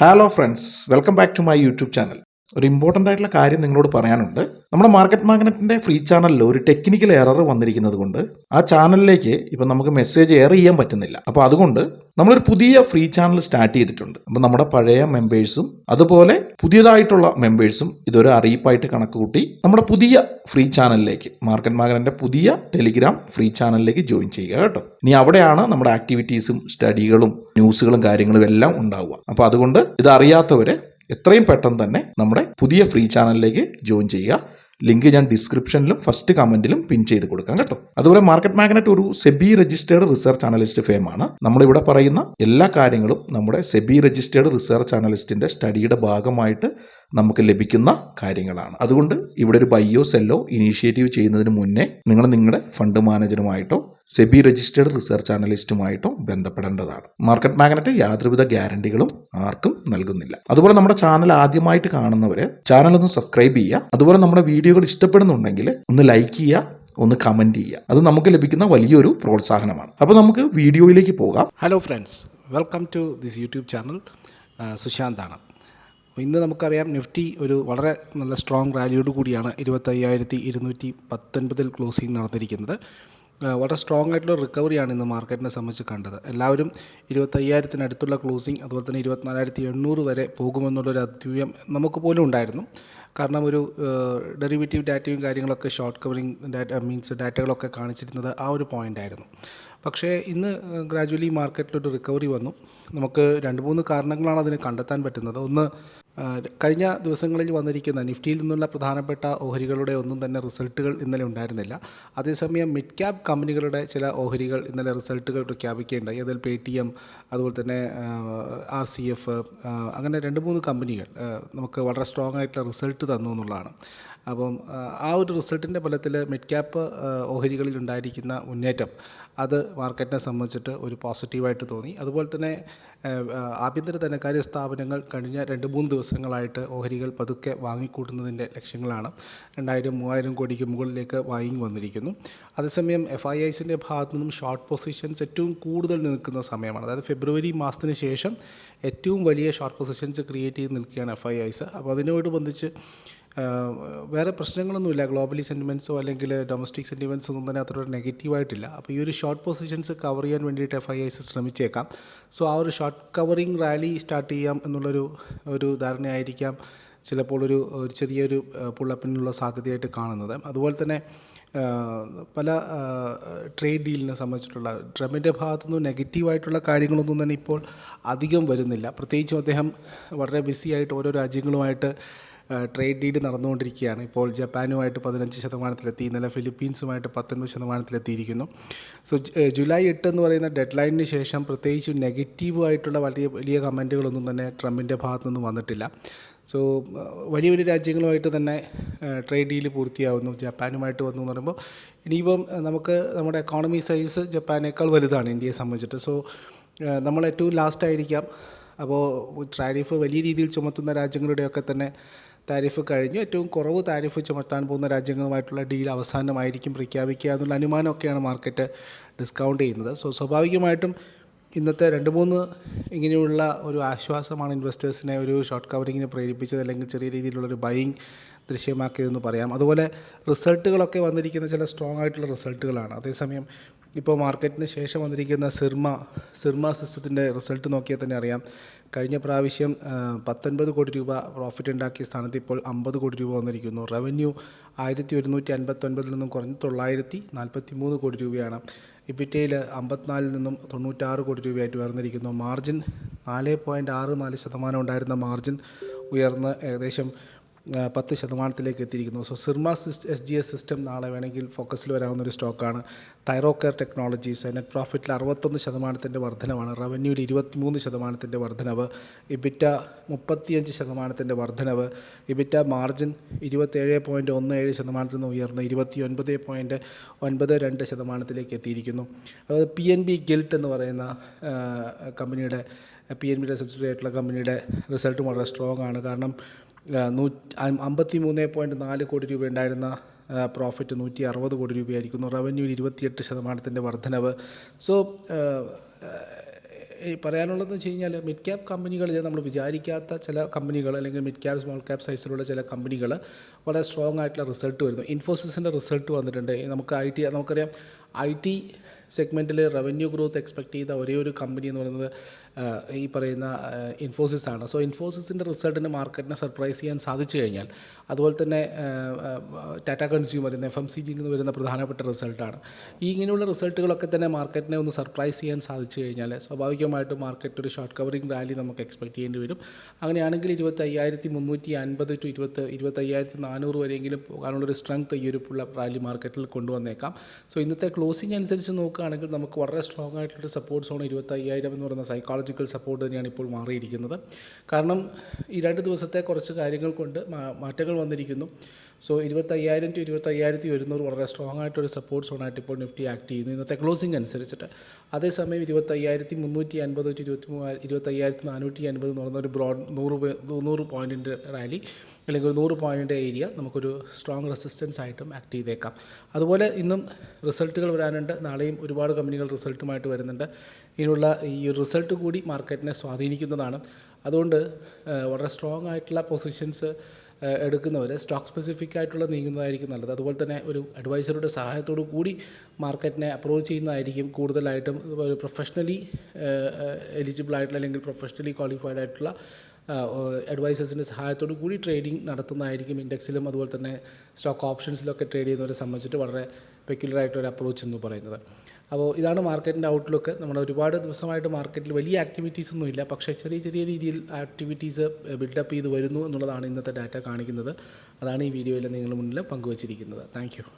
Hello friends welcome back to my YouTube channel ഒരു important ആയിട്ടുള്ള കാര്യം നിങ്ങളോട് പറയാനുണ്ട്. നമ്മുടെ മാർക്കറ്റ് മാഗ്നറ്റിന്റെ ഫ്രീ ചാനലിൽ ഒരു ടെക്നിക്കൽ എറർ വന്നിരിക്കുന്നത് കൊണ്ട് ആ ചാനലിലേക്ക് ഇപ്പം നമുക്ക് മെസ്സേജ് എയർ ചെയ്യാൻ പറ്റുന്നില്ല. അപ്പോൾ അതുകൊണ്ട് നമ്മളൊരു പുതിയ ഫ്രീ ചാനൽ സ്റ്റാർട്ട് ചെയ്തിട്ടുണ്ട്. അപ്പം നമ്മുടെ പഴയ മെമ്പേഴ്സും അതുപോലെ പുതിയതായിട്ടുള്ള മെമ്പേഴ്സും ഇതൊരു അറിയിപ്പായിട്ട് കണക്ക് കൂട്ടി നമ്മുടെ പുതിയ ഫ്രീ ചാനലിലേക്ക് മാർക്കറ്റ് മാഗ്നറ്റിന്റെ പുതിയ ടെലിഗ്രാം ഫ്രീ ചാനലിലേക്ക് ജോയിൻ ചെയ്യുക കേട്ടോ. ഇനി അവിടെയാണ് നമ്മുടെ ആക്ടിവിറ്റീസും സ്റ്റഡികളും ന്യൂസുകളും കാര്യങ്ങളും എല്ലാം ഉണ്ടാവുക. അപ്പോൾ അതുകൊണ്ട് ഇത് അറിയാത്തവരെ എത്രയും പെട്ടെന്ന് തന്നെ നമ്മുടെ പുതിയ ഫ്രീ ചാനലിലേക്ക് ജോയിൻ ചെയ്യുക. ലിങ്ക് ഞാൻ ഡിസ്ക്രിപ്ഷനിലും ഫസ്റ്റ് കമന്റിലും പിൻ ചെയ്ത് കൊടുക്കാം കേട്ടോ. അതുപോലെ മാർക്കറ്റ് മാഗ്നറ്റ് ഒരു സെബി രജിസ്റ്റേർഡ് റിസർച്ച് അനലിസ്റ്റ് ഫേമാണ് നമ്മളിവിടെ പറയുന്ന എല്ലാ കാര്യങ്ങളും നമ്മുടെ സെബി രജിസ്റ്റേർഡ് റിസർച്ച് അനലിസ്റ്റിന്റെ സ്റ്റഡിയുടെ ഭാഗമായിട്ട് നമുക്ക് ലഭിക്കുന്ന കാര്യങ്ങളാണ്. അതുകൊണ്ട് ഇവിടെ ഒരു ബയ്യോ സെല്ലോ ഇനീഷ്യേറ്റീവ് ചെയ്യുന്നതിന് മുന്നേ നിങ്ങൾ നിങ്ങളുടെ ഫണ്ട് മാനേജറുമായിട്ടോ സെബി രജിസ്റ്റേർഡ് റിസർച്ച് അനലിസ്റ്റുമായിട്ടോ ബന്ധപ്പെടേണ്ടതാണ്. മാർക്കറ്റ് മാഗ്നറ്റ് യാതൊരുവിധ ഗ്യാരണ്ടികളും ആർക്കും നൽകുന്നില്ല. അതുപോലെ നമ്മുടെ ചാനൽ ആദ്യമായിട്ട് കാണുന്നവര് ചാനൽ ഒന്ന് സബ്സ്ക്രൈബ് ചെയ്യുക. അതുപോലെ നമ്മുടെ വീഡിയോകൾ ഇഷ്ടപ്പെടുന്നുണ്ടെങ്കിൽ ഒന്ന് ലൈക്ക് ചെയ്യുക ഒന്ന് കമന്റ് ചെയ്യുക. അത് നമുക്ക് ലഭിക്കുന്ന വലിയൊരു പ്രോത്സാഹനമാണ്. അപ്പോൾ നമുക്ക് വീഡിയോയിലേക്ക് പോകാം. Hello friends welcome to this YouTube channel സുശാന്താണ് ഇന്ന് നമുക്കറിയാം നിഫ്റ്റി ഒരു വളരെ നല്ല സ്ട്രോങ് റാലിയോട് കൂടിയാണ് ഇരുപത്തയ്യായിരത്തി ഇരുന്നൂറ്റി പത്തൊൻപതിൽ ക്ലോസിംഗ് നടന്നിരിക്കുന്നത്. വളരെ സ്ട്രോങ് ആയിട്ടുള്ള റിക്കവറിയാണ് ഇന്ന് മാർക്കറ്റിനെ സംബന്ധിച്ച് കണ്ടത്. എല്ലാവരും ഇരുപത്തയ്യായിരത്തിനടുത്തുള്ള ക്ലോസിംഗ് അതുപോലെ തന്നെ ഇരുപത്തിനാലായിരത്തി എണ്ണൂറ് വരെ പോകുമെന്നുള്ളൊരു അദ്വ്യം നമുക്ക് പോലും ഉണ്ടായിരുന്നു. കാരണം ഒരു ഡെറിവേറ്റീവ് ഡാറ്റയും കാര്യങ്ങളൊക്കെ ഷോർട്ട് കവറിങ് ഡാറ്റ മീൻസ് ഡാറ്റകളൊക്കെ കാണിച്ചിരുന്നത് ആ ഒരു പോയിന്റ് ആയിരുന്നു. പക്ഷേ ഇന്ന് ഗ്രാജുവലി മാർക്കറ്റിലൊരു റിക്കവറി വന്നു. നമുക്ക് രണ്ട് മൂന്ന് കാരണങ്ങളാണ് അതിന് കണ്ടെത്താൻ പറ്റുന്നത്. ഒന്ന് കഴിഞ്ഞ ദിവസങ്ങളിൽ വന്നിരിക്കുന്ന നിഫ്റ്റിയിൽ നിന്നുള്ള പ്രധാനപ്പെട്ട ഓഹരികളുടെ ഒന്നും തന്നെ റിസൾട്ടുകൾ ഇന്നലെ ഉണ്ടായിരുന്നില്ല. അതേസമയം മിഡ് ക്യാപ് കമ്പനികളുടെ ചില ഓഹരികൾ ഇന്നലെ റിസൾട്ടുകൾ പ്രഖ്യാപിക്കുകയുണ്ടായി. അതിൽ പേ ടി എം അതുപോലെ തന്നെ ആർ സി എഫ് അങ്ങനെ രണ്ട് മൂന്ന് കമ്പനികൾ നമുക്ക് വളരെ സ്ട്രോങ് ആയിട്ടുള്ള റിസൾട്ട് തന്നു എന്നുള്ളതാണ്. അപ്പം ആ, ഒരു റിസൾട്ടിന്റെ ഫലത്തിൽ മിഡ് ക്യാപ്പ് ഓഹരികളിൽ ഉണ്ടായിരിക്കുന്ന മുന്നേറ്റം അത് മാർക്കറ്റിനെ സംബന്ധിച്ചിട്ട് ഒരു പോസിറ്റീവായിട്ട് തോന്നി. അതുപോലെ തന്നെ ആഭ്യന്തര ധനകാര്യ സ്ഥാപനങ്ങൾ കഴിഞ്ഞ രണ്ട് മൂന്ന് ദിവസങ്ങളായിട്ട് ഓഹരികൾ പതുക്കെ വാങ്ങിക്കൂട്ടുന്നതിന്റെ ലക്ഷ്യങ്ങളാണ് രണ്ടായിരം മൂവായിരം കോടിക്ക് മുകളിലേക്ക് വാങ്ങി വന്നിരിക്കുന്നു. അതേസമയം എഫ് ഐ ഐസിന്റെ ഭാഗത്തു നിന്നും ഷോർട്ട് പൊസിഷൻസ് ഏറ്റവും കൂടുതൽ നിൽക്കുന്ന സമയമാണ്. അതായത് ഫെബ്രുവരി മാസത്തിന് ശേഷം ഏറ്റവും വലിയ ഷോർട്ട് പൊസിഷൻസ് ക്രിയേറ്റ് ചെയ്ത് നിൽക്കുകയാണ് എഫ് ഐ ഐസ്. അപ്പോൾ അതിനോടനുബന്ധിച്ച് ആഹ് വേറെ പ്രശ്നങ്ങളൊന്നുമില്ല. ഗ്ലോബലി സെന്റിമെന്റ്സോ അല്ലെങ്കിൽ ഡൊമസ്റ്റിക് സെന്റിമെന്റ്സോ ഒന്നും തന്നെ അത്ര നെഗറ്റീവായിട്ടില്ല അപ്പോൾ ഈ ഒരു ഷോർട്ട് പൊസിഷൻസ് കവർ ചെയ്യാൻ വേണ്ടിയിട്ട് എഫ് ഐ ഐസ് ശ്രമിച്ചേക്കാം. സോ ആ ഒരു ഷോർട്ട് കവറിങ് റാലി സ്റ്റാർട്ട് ചെയ്യാം എന്നുള്ളൊരു ഒരു ധാരണയായിരിക്കാം ചിലപ്പോൾ ഒരു ഒരു ചെറിയൊരു പുള്ളപ്പിനുള്ള സാധ്യതയായിട്ട് കാണുന്നത്. അതുപോലെ തന്നെ പല ട്രേഡ് ഡീലിനെ സംബന്ധിച്ചിട്ടുള്ള ട്രംപിന്റെ ഭാഗത്തുനിന്ന് നെഗറ്റീവായിട്ടുള്ള കാര്യങ്ങളൊന്നും തന്നെ ഇപ്പോൾ അധികം വരുന്നില്ല. പ്രത്യേകിച്ചും അദ്ദേഹം വളരെ ബിസിയായിട്ട് ഓരോ രാജ്യങ്ങളുമായിട്ട് ട്രേഡ് ഡീഡ് നടന്നുകൊണ്ടിരിക്കുകയാണ്. ഇപ്പോൾ ജപ്പാനുമായിട്ട് പതിനഞ്ച് ശതമാനത്തിലെത്തി ഇന്നലെ ഫിലിപ്പീൻസുമായിട്ട് പത്തൊൻപത് ശതമാനത്തിലെത്തിയിരിക്കുന്നു. സോ ജൂലൈ എട്ട് എന്ന് പറയുന്ന ഡെഡ് ലൈനിന് ശേഷം പ്രത്യേകിച്ച് നെഗറ്റീവായിട്ടുള്ള വലിയ വലിയ കമന്റുകളൊന്നും തന്നെ ട്രംപിന്റെ ഭാഗത്തു നിന്നും വന്നിട്ടില്ല സോ വലിയ വലിയ രാജ്യങ്ങളുമായിട്ട് തന്നെ ട്രേഡ് ഡീൽ പൂർത്തിയാവുന്നു. ജപ്പാനുമായിട്ട് വന്നു എന്ന് പറയുമ്പോൾ ഇനിയിപ്പം നമുക്ക് നമ്മുടെ എക്കോണമി സൈസ് ജപ്പാനേക്കാൾ വലുതാണ് ഇന്ത്യയെ സംബന്ധിച്ചിട്ട്. സോ നമ്മൾ ഏറ്റവും ലാസ്റ്റ് ആയിരിക്കാം. അപ്പോൾ ട്രാരിഫ് വലിയ രീതിയിൽ ചുമത്തുന്ന രാജ്യങ്ങളുടെയൊക്കെ തന്നെ താരിഫ് കഴിഞ്ഞു. ഏറ്റവും കുറവ് താരിഫ് ചുമത്താൻ പോകുന്ന രാജ്യങ്ങളുമായിട്ടുള്ള ഡീൽ അവസാനമായിരിക്കും പ്രഖ്യാപിക്കുക എന്നുള്ള അനുമാനമൊക്കെയാണ് മാർക്കറ്റ് ഡിസ്കൗണ്ട് ചെയ്യുന്നത്. സോ സ്വാഭാവികമായിട്ടും ഇന്നത്തെ രണ്ട് മൂന്ന് ഇങ്ങനെയുള്ള ഒരു ആശ്വാസമാണ് ഇൻവെസ്റ്റേഴ്സിനെ ഒരു ഷോർട്ട് കവറിങ്ങിന് പ്രേരിപ്പിച്ചത് അല്ലെങ്കിൽ ചെറിയ രീതിയിലുള്ളൊരു ബൈയിങ് ദൃശ്യമാക്കിയതെന്ന് പറയാം. അതുപോലെ റിസൾട്ടുകളൊക്കെ വന്നിരിക്കുന്ന ചില സ്ട്രോങ് ആയിട്ടുള്ള റിസൾട്ടുകളാണ്. അതേസമയം ഇപ്പോൾ മാർക്കറ്റിന് ശേഷം വന്നിരിക്കുന്ന സിർമ സിർമ സിസ്റ്റത്തിന്റെ റിസൾട്ട് നോക്കിയാൽ തന്നെ അറിയാം. കഴിഞ്ഞ പ്രാവശ്യം പത്തൊൻപത് കോടി രൂപ പ്രോഫിറ്റ് ഉണ്ടാക്കിയ സ്ഥാനത്ത് ഇപ്പോൾ അമ്പത് കോടി രൂപ വന്നിരിക്കുന്നു. റവന്യൂ ആയിരത്തി ഒരുന്നൂറ്റി അൻപത്തൊൻപതിൽ നിന്നും കുറഞ്ഞ് തൊള്ളായിരത്തി നാൽപ്പത്തി മൂന്ന് കോടി രൂപയാണ്. ഇബിറ്റയിൽ അമ്പത്തിനാലിൽ നിന്നും തൊണ്ണൂറ്റാറ് കോടി രൂപയായിട്ട് ഉയർന്നിരിക്കുന്നു. മാർജിൻ നാല് പോയിന്റ് ആറ് നാല് ശതമാനം ഉണ്ടായിരുന്ന മാർജിൻ ഉയർന്ന് ഏകദേശം പത്ത് ശതമാനത്തിലേക്ക് എത്തിയിരിക്കുന്നു. So Syrma S G S system നാളെ വേണമെങ്കിൽ ഫോക്കസിൽ വരാവുന്ന ഒരു സ്റ്റോക്കാണ് തൈറോകെയർ ടെക്നോളജീസ് നെറ്റ് പ്രോഫിറ്റിൽ അറുപത്തൊന്ന് ശതമാനത്തിന്റെ വർധനവാണ്. റവന്യൂവിൽ ഇരുപത്തിമൂന്ന് ശതമാനത്തിന്റെ വർധനവ്. ഇബിറ്റ മുപ്പത്തിയഞ്ച് ശതമാനത്തിന്റെ വർധനവ്. ഇബിറ്റ മാർജിൻ ഇരുപത്തേഴ് പോയിന്റ് ഒന്ന് ഏഴ് ശതമാനത്തിൽ നിന്ന് ഉയർന്ന് ഇരുപത്തി ഒൻപത് പോയിന്റ് ഒൻപത് രണ്ട് ശതമാനത്തിലേക്ക് എത്തിയിരിക്കുന്നു. അതായത് പി എൻ ബി ഗിൽട്ട് എന്ന് പറയുന്ന കമ്പനിയുടെ പി എൻ ബിയുടെ സബ്സിഡറി ആയിട്ടുള്ള കമ്പനിയുടെ റിസൾട്ടും വളരെ സ്ട്രോങ് ആണ്. കാരണം നൂറ്റി അമ്പത്തി മൂന്ന് പോയിന്റ് നാല് കോടി രൂപ ഉണ്ടായിരുന്ന പ്രോഫിറ്റ് നൂറ്റി അറുപത് കോടി രൂപയായിരിക്കുന്നു. റവന്യൂവിൽ ഇരുപത്തിയെട്ട് ശതമാനത്തിന്റെ വർധനവ് സോ ഈ പറയാനുള്ളതെന്ന് വെച്ച് കഴിഞ്ഞാൽ മിഡ് ക്യാപ് കമ്പനികളിൽ നമ്മൾ വിചാരിക്കാത്ത ചില കമ്പനികൾ അല്ലെങ്കിൽ മിഡ് ക്യാപ് സ്മോൾ ക്യാപ് സൈസിലുള്ള ചില കമ്പനികൾ വളരെ സ്ട്രോങ് ആയിട്ടുള്ള റിസൾട്ട് വരുന്നു. ഇൻഫോസിസിന്റെ റിസൾട്ട് വന്നിട്ടുണ്ട്. നമുക്ക് ഐ ടി നമുക്കറിയാം ഐ ടി സെഗ്മെന്റിൽ റവന്യൂ ഗ്രോത്ത് എക്സ്പെക്ട് ചെയ്ത ഒരേ ഒരു കമ്പനി എന്ന് പറയുന്നത് ഈ പറയുന്ന ഇൻഫോസിസ് ആണ്. സോ ഇൻഫോസിസിന്റെ റിസൾട്ടിന് മാർക്കറ്റിനെ സർപ്രൈസ് ചെയ്യാൻ സാധിച്ചു കഴിഞ്ഞാൽ അതുപോലെ തന്നെ ടാറ്റ കൺസ്യൂമർ ഇന്ന് എഫ് എം സി ജിയിൽ നിന്ന് വരുന്ന പ്രധാനപ്പെട്ട റിസൾട്ടാണ് ഈ ഇങ്ങനെയുള്ള റിസൾട്ടുകളൊക്കെ തന്നെ മാർക്കറ്റിനെ ഒന്ന് സർപ്രൈസ് ചെയ്യാൻ സാധിച്ചു കഴിഞ്ഞാൽ സ്വാഭാവികമായിട്ടും മാർക്കറ്റ് ഒരു ഷോർട്ട് കവറിംഗ് റാലി നമുക്ക് എക്സ്പെക്ട് ചെയ്യേണ്ടി വരും. അങ്ങനെയാണെങ്കിൽ ഇരുപത്തി അയ്യായിരത്തി മുന്നൂറ്റി അൻപത് ടു ഇരുപത്തി ഇരുപത്തി അയ്യായിരത്തി നാനൂറ് വരെയെങ്കിലും പോകാനുള്ളൊരു സ്ട്രെങ്ത് ഈ ഒരു റാലി മാർക്കറ്റിൽ കൊണ്ടുവന്നേക്കാം. സോ ഇന്നത്തെ ക്ലോസിംഗ് അനുസരിച്ച് നോക്കുകയാണെങ്കിൽ നമുക്ക് വളരെ സ്ട്രോങ് ആയിട്ടുള്ളൊരു സപ്പോർട്ട് സോൺ ഇരുപത്തയ്യായിരം എന്ന് പറയുന്ന സൈക്കോളജിക്കൽ സപ്പോർട്ട് തന്നെയാണ് ഇപ്പോൾ മാറിയിരിക്കുന്നത്. കാരണം ഈ രണ്ട് ദിവസത്തെ കുറച്ച് കാര്യങ്ങൾ കൊണ്ട് മാറ്റങ്ങൾ വന്നിരിക്കുന്നു. സോ ഇരുപത്തയ്യായിരം ടു ഇരുപത്തയ്യായിരത്തി ഒരുന്നൂറ് വളരെ സ്ട്രോങ് ആയിട്ടൊരു സപ്പോർട്ട് സോണായിട്ട് ഇപ്പോൾ നിഫ്റ്റി ആക്ട് ചെയ്യുന്നു ഇന്നത്തെ ക്ലോസിംഗ് അനുസരിച്ചിട്ട്. അതേസമയം ഇരുപത്തയ്യായിരത്തി മുന്നൂറ്റി അൻപത് ടു ഇരുപത്തി മൂവായിരം ഇരുപത്തയ്യായിരത്തി നാനൂറ്റി അൻപത് എന്ന് പറയുന്ന ഒരു ബ്രോഡ് നൂറ് നൂറ് പോയിന്റിന്റെ റാലി അല്ലെങ്കിൽ ഒരു നൂറ് പോയിന്റിന്റെ ഏരിയ നമുക്കൊരു സ്ട്രോങ് റെസിസ്റ്റൻസ് ആയിട്ടും ആക്ട് ചെയ്തേക്കാം. അതുപോലെ ഇന്നും റിസൾട്ടുകൾ വരാനുണ്ട്. നാളെയും ഒരുപാട് കമ്പനികൾ റിസൾട്ടുമായിട്ട് വരുന്നുണ്ട്. ഇതിനുള്ള ഈ റിസൾട്ട് കൂടി മാർക്കറ്റിനെ സ്വാധീനിക്കുന്നതാണ്. അതുകൊണ്ട് വളരെ സ്ട്രോങ് ആയിട്ടുള്ള പൊസിഷൻസ് എടുക്കുന്നവർ സ്റ്റോക്ക് സ്പെസിഫിക് ആയിട്ടുള്ള നീങ്ങുന്നതായിരിക്കും നല്ലത്. അതുപോലെ തന്നെ ഒരു അഡ്വൈസറുടെ സഹായത്തോടു കൂടി മാർക്കറ്റിനെ അപ്രോച്ച് ചെയ്യുന്നതായിരിക്കും കൂടുതലായിട്ടും ഒരു പ്രൊഫഷണലി എലിജിബിൾ ആയിട്ടുള്ള അല്ലെങ്കിൽ പ്രൊഫഷണലി ക്വാളിഫൈഡ് ആയിട്ടുള്ള അഡ്വൈസേഴ്സിന്റെ സഹായത്തോടു കൂടി ട്രേഡിംഗ് നടത്തുന്നതായിരിക്കും ഇൻഡെക്സിലും അതുപോലെ തന്നെ സ്റ്റോക്ക് ഓപ്ഷൻസിലൊക്കെ ട്രേഡ് ചെയ്യുന്നവരെ സംബന്ധിച്ചിട്ട് വളരെ പെക്യുലറായിട്ടൊരു അപ്രോച്ച് എന്ന് പറയുന്നത്. അപ്പോൾ ഇതാണ് മാർക്കറ്റിന്റെ ഔട്ട്ലുക്ക് നമ്മൾ ഒരുപാട് ദിവസമായിട്ട് മാർക്കറ്റിൽ വലിയ ആക്ടിവിറ്റീസ് ഒന്നും ഇല്ല. പക്ഷേ ചെറിയ ചെറിയ രീതിയിൽ ആക്ടിവിറ്റീസ് ബിൽഡപ്പ് ചെയ്ത് വരുന്നു എന്നുള്ളതാണ് ഇന്നത്തെ ഡാറ്റ കാണിക്കുന്നത്. അതാണ് ഈ വീഡിയോയിൽ നിങ്ങളുടെ മുന്നിൽ പങ്കുവച്ചിരിക്കുന്നത്. താങ്ക്